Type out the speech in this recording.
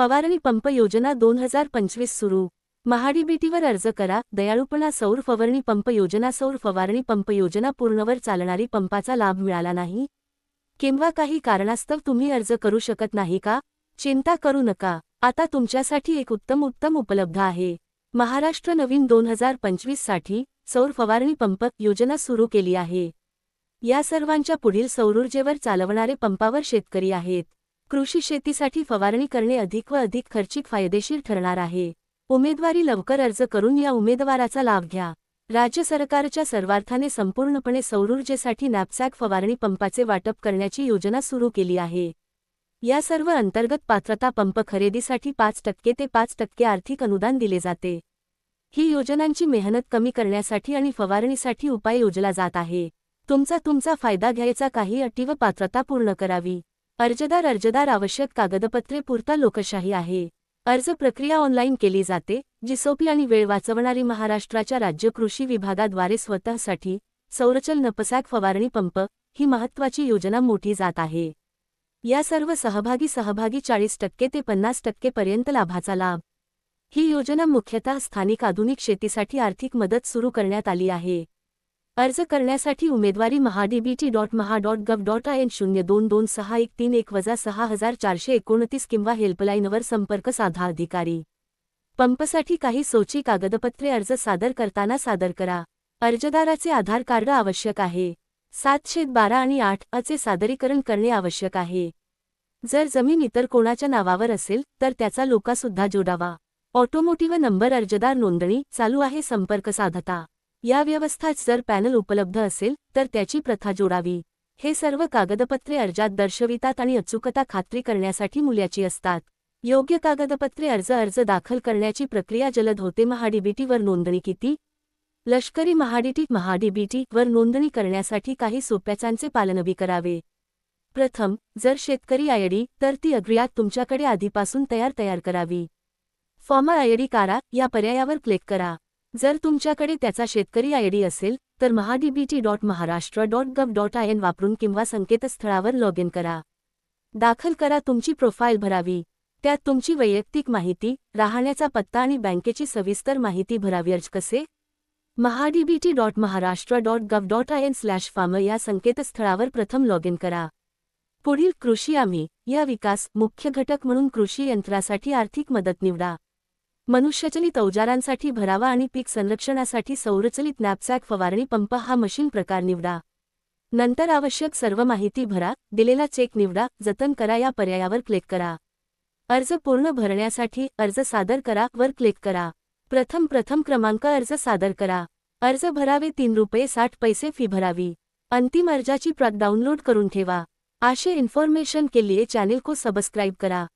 फवारणी पंप योजना दोन हजार पंचवीस सुरू. महाडीबीटीवर अर्ज करा. दयाळूपणा सौर फवारणी पंप योजना सौर फवारणी पंप योजना पूर्णवर चालणारी पंपाचा लाभ मिळाला नाही. किंवा काही कारणास्तव तुम्ही अर्ज करू शकत नाही का? चिंता करू नका. आता तुमच्यासाठी एक उत्तम उत्तम उपलब्ध आहे. महाराष्ट्र नवीन दोन हजार पंचवीससाठी सौर फवारणी पंप योजना सुरू केली आहे. या सर्वांच्या पुढील सौरऊर्जेवर चालवणारे पंपावर शेतकरी आहेत. कृषी शेतीसाठी फवारणी करणे अधिक व अधिक खर्चिक फायदेशीर ठरणार आहे. उमेदवारी लवकर अर्ज करून या उमेदवाराचा लाभ घ्या. राज्य सरकारच्या सर्वार्थाने संपूर्णपणे सौरऊर्जेसाठी नॅपसॅक फवारणी पंपाचे वाटप करण्याची योजना सुरू केली आहे. या सर्व अंतर्गत पात्रता पंप खरेदीसाठी पाच टक्के ते पाच टक्के आर्थिक अनुदान दिले जाते. ही योजनांची मेहनत कमी करण्यासाठी आणि फवारणीसाठी उपाय योजला जात आहे. तुमचा तुमचा फायदा घ्यायचा काही अटी व पात्रता पूर्ण करावी. अर्जदार अर्जदार आवश्यक कागदपत्रे पुरता लोकशाही आहे. अर्ज प्रक्रिया ऑनलाईन केली जाते जी सोपी आणि वेळ वाचवणारी महाराष्ट्राच्या राज्य कृषी विभागाद्वारे स्वतःसाठी सौरचल नपसॅक फवारणी पंप ही महत्त्वाची योजना मोठी जात आहे. या सर्व सहभागी सहभागी चाळीस टक्के ते पन्नास टक्केपर्यंत लाभाचा लाभ. ही योजना मुख्यतः स्थानिक आधुनिक शेतीसाठी आर्थिक मदत सुरू करण्यात आली आहे. अर्ज करण्यासाठी उमेदवारी MahaDBT dot Maha dot gov dot I N शून्य दोन दोन सहा एक तीन एक वजा सहा हजार चारशे एकोणतीस किंवा हेल्पलाईनवर संपर्क साधा अधिकारी. पंपसाठी काही सोची कागदपत्रे अर्ज सादर करताना सादर करा. अर्जदाराचे आधार कार्ड आवश्यक आहे. सातशे बारा आणि आठ अचे सादरीकरण करणे आवश्यक आहे. जर जमीन इतर कोणाच्या नावावर असेल तर त्याचा लोकासुद्धा जोडावा. ऑटोमोटिव्ह नंबर अर्जदार नोंदणी चालू आहे संपर्क साधता. या व्यवस्थाच जर पॅनल उपलब्ध असेल तर त्याची प्रथा जोडावी. हे सर्व कागदपत्रे अर्जात दर्शवितात आणि अचूकता खात्री करण्यासाठी मूल्याची असतात. योग्य कागदपत्रे अर्ज अर्ज दाखल करण्याची प्रक्रिया जलद होते. महाडीबीटीवर नोंदणी किती? लष्करी महाडीटी महाडीबीटी वर नोंदणी करण्यासाठी काही सोप्याचांचे पालनबी करावे. प्रथम जर शेतकरी आयडी तर ती अग्रियात तुमच्याकडे आधीपासून तयार तयार करावी. फॉर्म आयडी कारा या पर्यायावर क्लिक करा. जर तुमच्याकडे त्याचा शेतकरी आयडी असेल तर MahaDBT dot Maharashtra dot gov dot I N वापरून किंवा संकेतस्थळावर लॉग इन करा. दाखल करा तुमची प्रोफाईल भरावी. त्यात तुमची वैयक्तिक माहिती राहण्याचा पत्ता आणि बँकेची सविस्तर माहिती भरावी. अर्ज कसे? MahaDBT dot Maharashtra dot gov dot I N slash farm या संकेतस्थळावर प्रथम लॉग इन करा. पुढील कृषी आम्ही या विकास मुख्य घटक म्हणून कृषी यंत्रासाठी आर्थिक मदत निवडा. मनुष्यचलित अवजारांसाठी भरावा आणि पीक संरक्षणासाठी सौरचलित नॅपसॅक फवारणी पंप हा मशीन प्रकार निवडा. नंतर आवश्यक सर्व माहिती भरा दिलेला चेक निवडा जतन करा या पर्यायावर क्लिक करा. अर्ज पूर्ण भरण्यासाठी अर्ज सादर करा वर क्लिक करा. प्रथम प्रथम क्रमांक अर्ज सादर करा. अर्ज भरावे तीन रुपये साठ पैसे फी भरावी. अंतिम अर्जाची प्रत डाउनलोड करून ठेवा. आशे इन्फॉर्मेशन के लिए चॅनेल को सबस्क्राईब करा.